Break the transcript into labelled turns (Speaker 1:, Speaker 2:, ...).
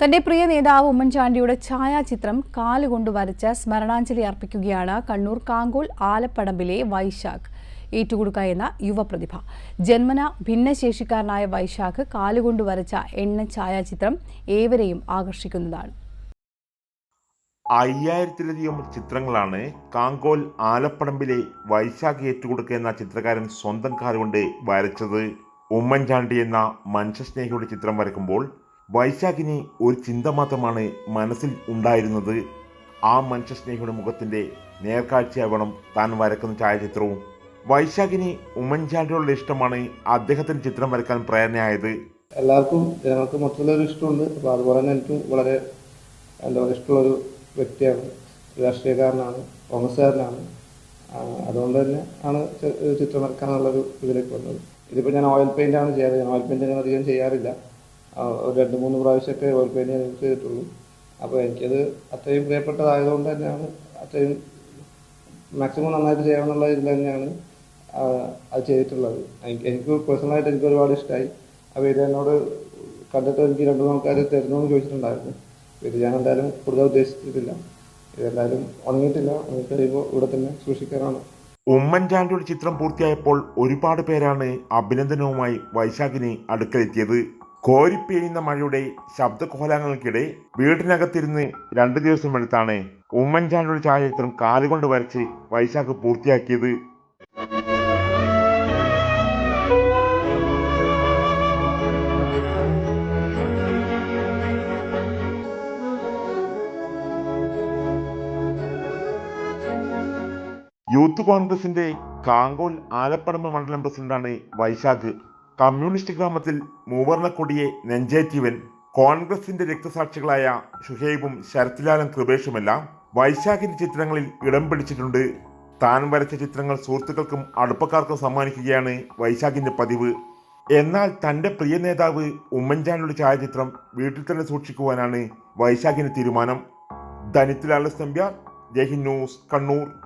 Speaker 1: തന്റെ പ്രിയ നേതാവ് ഉമ്മൻചാണ്ടിയുടെ ഛായാചിത്രം കാലുകൊണ്ട് വരച്ച സ്മരണാഞ്ജലി അർപ്പിക്കുകയാണ് കണ്ണൂർ കാങ്കോൾ ആലപ്പടമ്പിലെ വൈശാഖ്. ഏറ്റുകൊടുക്ക എന്ന യുവപ്രതിഭ. ജന്മന ഭിന്നശേഷിക്കാരനായ വൈശാഖ് കാലുകൊണ്ട് വരച്ച എണ്ണ ഛായാചിത്രം ഏവരെയും ആകർഷിക്കുന്നതാണ്.
Speaker 2: അയ്യായിരത്തിലധികം ചിത്രങ്ങളാണ് കാങ്കോൽ ആലപ്പടമ്പിലെ വൈശാഖ് ഏറ്റുകൊടുക്ക എന്ന ചിത്രകാരൻ സ്വന്തം കാലുകൊണ്ട് വരച്ചത്. ഉമ്മൻചാണ്ടി എന്ന മനുഷ്യസ്നേഹിയുടെ ചിത്രം വരയ്ക്കുമ്പോൾ വൈശാഖിന് ഒരു ചിന്ത മാത്രമാണ് മനസ്സിൽ ഉണ്ടായിരുന്നത്. ആ മനുഷ്യസ്നേഹിയുടെ മുഖത്തിന്റെ നേർക്കാഴ്ചയാവണം താൻ വരക്കുന്ന ഛായാചിത്രവും. വൈശാഖിന് ഉമ്മൻചാണ്ടിയോടുള്ള ഇഷ്ടമാണ് അദ്ദേഹത്തിന് ചിത്രം വരക്കാൻ പ്രേരണയായത്.
Speaker 3: എല്ലാവർക്കും ജനങ്ങൾക്ക് മൊത്തത്തിലൊരു ഇഷ്ടമുണ്ട്. അപ്പോൾ അതുപോലെ തന്നെ എനിക്ക് വളരെ എന്താ പറയുക ഇഷ്ടമുള്ളൊരു വ്യക്തിയാണ്. രാഷ്ട്രീയക്കാരനാണ് കോൺഗ്രസ്സുകാരനാണ്. അതുകൊണ്ട് തന്നെ ആണ് ചിത്രം വരയ്ക്കാനുള്ളൊരു ഇതിലേക്ക് വന്നത്. ഇതിപ്പോൾ ഞാൻ ഓയിൽ പെയിന്റാണ് ചെയ്യാറ് ഞാൻ ഓയിൽ പെയിന്റ് അങ്ങനെ അധികം ചെയ്യാറില്ല. ഒരു രണ്ട് മൂന്ന് പ്രാവശ്യമൊക്കെ ഓയിൽ പെയിന്റ് ഞാൻ ചെയ്തിട്ടുള്ളൂ. അപ്പോൾ എനിക്കത് അത്രയും പ്രിയപ്പെട്ടതായതുകൊണ്ട് തന്നെയാണ് അത്രയും മാക്സിമം നന്നായിട്ട് ചെയ്യാമെന്നുള്ള ഇതിൽ തന്നെയാണ് അത് ചെയ്തിട്ടുള്ളത്. എനിക്ക് എനിക്ക് പേഴ്സണലായിട്ട് എനിക്ക് ഒരുപാട് ഇഷ്ടമായി അപ്പോൾ ഇത് എന്നോട് കണ്ടിട്ട് എനിക്ക് രണ്ട് ആൾക്കാർ തരുന്നു ചോദിച്ചിട്ടുണ്ടായിരുന്നു. ഇത് ഞാൻ എന്തായാലും കൂടുതൽ ഉദ്ദേശിച്ചിട്ടില്ല. ഇതെന്തായാലും ഉണങ്ങിയിട്ടില്ല. ഉണങ്ങി കഴിയുമ്പോൾ ഇവിടെ തന്നെ സൂക്ഷിക്കാനാണ്.
Speaker 2: ഉമ്മൻചാണ്ടിയുടെ ചിത്രം പൂർത്തിയായപ്പോൾ ഒരുപാട് പേരാണ് അഭിനന്ദനവുമായി വൈശാഖിനെ അടുക്കലെത്തിയത്. കോരിപ്പെയ്യുന്ന മഴയുടെ ശബ്ദകോലാഹലങ്ങൾക്കിടെ വീട്ടിനകത്തിരുന്ന് രണ്ടു ദിവസം എടുത്താണ് ഉമ്മൻചാണ്ടിയുടെ ഛായാചിത്രം കാലുകൊണ്ട് വരച്ച് വൈശാഖ് പൂർത്തിയാക്കിയത്. യൂത്ത് കോൺഗ്രസിന്റെ കാങ്കോൽ ആലപ്പടമ്പ് മണ്ഡലം പ്രസിഡന്റാണ് വൈശാഖ്. കമ്മ്യൂണിസ്റ്റ് ഗ്രാമത്തിൽ മൂവർണ കൊടിയെ നെഞ്ചേറ്റിയവൻ കോൺഗ്രസിന്റെ രക്തസാക്ഷികളായ ഷുഹൈബും ശരത്ലാലും കൃപേഷുമെല്ലാം വൈശാഖിന്റെ ചിത്രങ്ങളിൽ ഇടം പിടിച്ചിട്ടുണ്ട്. താൻ വരച്ച ചിത്രങ്ങൾ സുഹൃത്തുക്കൾക്കും അടുപ്പക്കാർക്കും സമ്മാനിക്കുകയാണ് വൈശാഖിന്റെ പതിവ്. എന്നാൽ തന്റെ പ്രിയ നേതാവ് ഉമ്മൻചാണ്ടിയുടെ ഛായാചിത്രം വീട്ടിൽ തന്നെ സൂക്ഷിക്കുവാനാണ് വൈശാഖിന്റെ തീരുമാനം. ധനിത്തിലാൽ സ്തംഭ്യ ജയ്ഹിന്ദ് ന്യൂസ് കണ്ണൂർ.